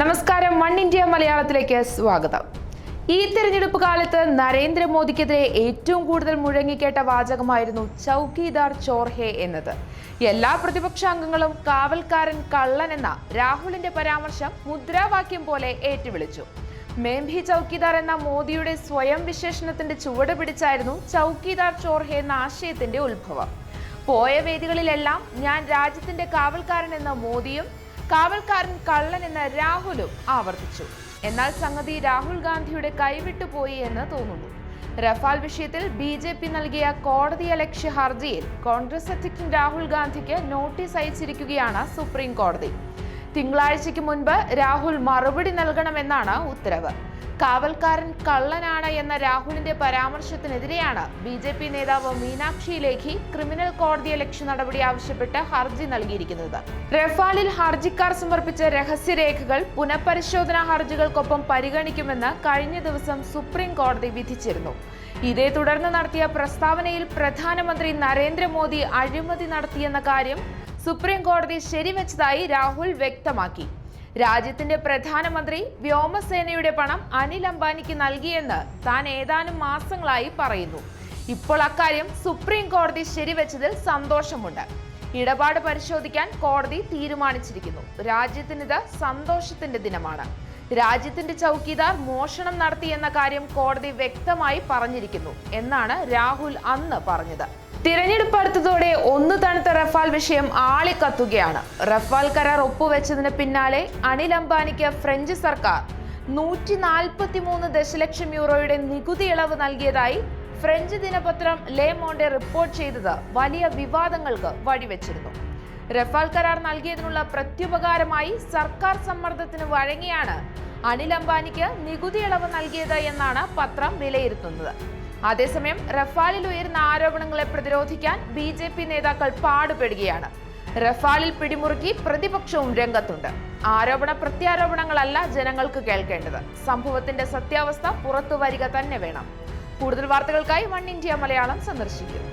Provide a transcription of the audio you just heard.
നമസ്കാരം. One India മലയാളത്തിലേക്ക് സ്വാഗതം. ഈ തെരഞ്ഞെടുപ്പ് കാലത്ത് നരേന്ദ്രമോദിക്കെതിരെ ഏറ്റവും കൂടുതൽ മുഴങ്ങിക്കേട്ട വാചകമായിരുന്നു ചൌക്കിദാർ ചോർഹെ എന്നത്. എല്ലാ പ്രതിപക്ഷാംഗങ്ങളും കാവൽക്കാരൻ കള്ളൻ എന്ന രാഹുലിന്റെ പരാമർശം മുദ്രാവാക്യം പോലെ ഏറ്റുവിളിച്ചു. മേംഭി ചൌക്കിദാർ എന്ന മോദിയുടെ സ്വയം വിശേഷണത്തിന്റെ ചുവട് പിടിച്ചായിരുന്നു ചൌക്കിദാർ ചോർഹെ എന്ന ആശയത്തിന്റെ ഉത്ഭവം. പോയ വേദികളിലെല്ലാം ഞാൻ രാജ്യത്തിന്റെ കാവൽക്കാരൻ എന്ന മോദിയും കാവൽക്കാരൻ കള്ളൻ എന്ന രാഹുലും ആവർത്തിച്ചു. എന്നാൽ സംഗതി രാഹുൽ ഗാന്ധിയുടെ കൈവിട്ടുപോയി എന്ന് തോന്നുന്നു. റഫാൽ വിഷയത്തിൽ ബി ജെ പി നൽകിയ കോടതിയലക്ഷ്യ ഹർജിയിൽ കോൺഗ്രസ് അധ്യക്ഷൻ രാഹുൽ ഗാന്ധിക്ക് നോട്ടീസ് അയച്ചിരിക്കുകയാണ് സുപ്രീം കോടതി. തിങ്കളാഴ്ചയ്ക്ക് മുൻപ് രാഹുൽ മറുപടി നൽകണമെന്നാണ് ഉത്തരവ്. കാവൽക്കാരൻ കള്ളനാണ് എന്ന രാഹുലിന്റെ പരാമർശത്തിനെതിരെയാണ് ബി ജെ പി നേതാവ് മീനാക്ഷി ലേഖി ക്രിമിനൽ കോടതിയെ ലക്ഷ്യ നടപടി ആവശ്യപ്പെട്ട് ഹർജി നൽകിയിരിക്കുന്നത്. റഫാലിൽ ഹർജിക്കാർ സമർപ്പിച്ച രഹസ്യരേഖകൾ പുനഃപരിശോധനാ ഹർജികൾക്കൊപ്പം പരിഗണിക്കുമെന്ന് കഴിഞ്ഞ ദിവസം സുപ്രീം കോടതി വിധിച്ചിരുന്നു. ഇതേ തുടർന്ന് നടത്തിയ പ്രസ്താവനയിൽ പ്രധാനമന്ത്രി നരേന്ദ്രമോദി അഴിമതി നടത്തിയെന്ന കാര്യം സുപ്രീം കോടതി ശരിവെച്ചതായി രാഹുൽ വ്യക്തമാക്കി. രാജ്യത്തിന്റെ പ്രധാനമന്ത്രി വ്യോമസേനയുടെ പണം അനിൽ അംബാനിക്ക് നൽകിയെന്ന് താൻ ഏതാനും മാസങ്ങളായി പറയുന്നു. ഇപ്പോൾ അക്കാര്യം സുപ്രീം കോടതി ശരിവെച്ചതിൽ സന്തോഷമുണ്ട്. ഇടപാട് പരിശോധിക്കാൻ കോടതി തീരുമാനിച്ചിരിക്കുന്നു. രാജ്യത്തിനിത് സന്തോഷത്തിന്റെ ദിനമാണ്. രാജ്യത്തിന്റെ ചൗക്കിദാർ മോഷണം നടത്തിയെന്ന കാര്യം കോടതി വ്യക്തമായി പറഞ്ഞിരിക്കുന്നു എന്നാണ് രാഹുൽ അന്ന് പറഞ്ഞത്. തിരഞ്ഞെടുപ്പ് അടുത്തതോടെ ഒന്ന് തണുത്ത റഫാൽ വിഷയം ആളിക്കത്തുകയാണ്. റഫാൽ കരാർ ഒപ്പുവെച്ചതിന് പിന്നാലെ അനിൽ അംബാനിക്ക് ഫ്രഞ്ച് സർക്കാർ നൂറ്റി നാൽപ്പത്തി മൂന്ന് ദശലക്ഷം യൂറോയുടെ നികുതി ഇളവ് നൽകിയതായി ഫ്രഞ്ച് ദിനപത്രം ലേ മോണ്ടെ റിപ്പോർട്ട് ചെയ്തത് വലിയ വിവാദങ്ങൾക്ക് വഴിവെച്ചിരുന്നു. റഫാൽ കരാർ നൽകിയതിനുള്ള പ്രത്യുപകാരമായി സർക്കാർ സമ്മർദ്ദത്തിന് വഴങ്ങിയാണ് അനിൽ അംബാനിക്ക് നികുതി ഇളവ് നൽകിയത് എന്നാണ് പത്രം വിലയിരുത്തുന്നത്. അതേസമയം റഫാലിൽ ഉയരുന്ന ആരോപണങ്ങളെ പ്രതിരോധിക്കാൻ ബി ജെ പി നേതാക്കൾ പാടുപെടുകയാണ്. റഫാലിൽ പിടിമുറുക്കി പ്രതിപക്ഷവും രംഗത്തുണ്ട്. ആരോപണ പ്രത്യാരോപണങ്ങളല്ല ജനങ്ങൾക്ക് കേൾക്കേണ്ടത്. സംഭവത്തിന്റെ സത്യാവസ്ഥ പുറത്തു വരിക തന്നെ വേണം. കൂടുതൽ വാർത്തകൾക്കായി വൺ ഇന്ത്യ മലയാളം സന്ദർശിക്കും.